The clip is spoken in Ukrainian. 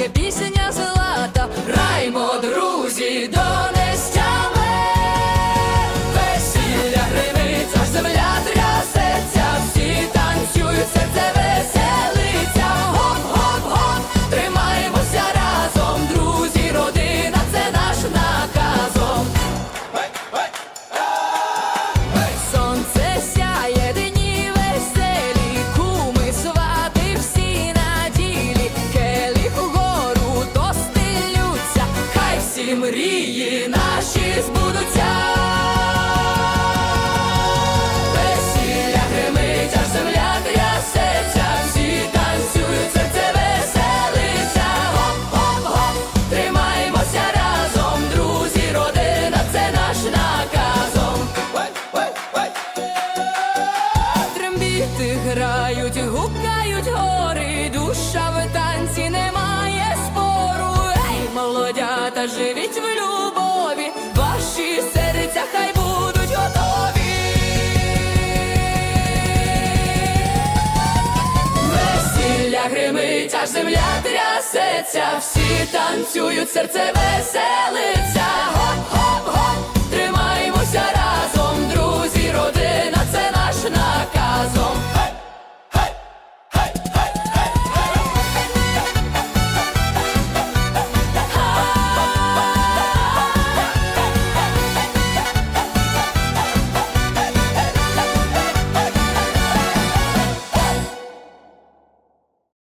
que dicen мрії наші збудуться. Весілля гримить, земля трясеться, всі танцюють, серце веселиться. Тримаємося разом, друзі, родина, це наш наказом. Трембіти грають, гукають гори, душа вета. Та живіть в любові, ваші серця хай будуть готові. Весілля гримить, аж земля трясеться, всі танцюють, серце веселиться. Тримаймося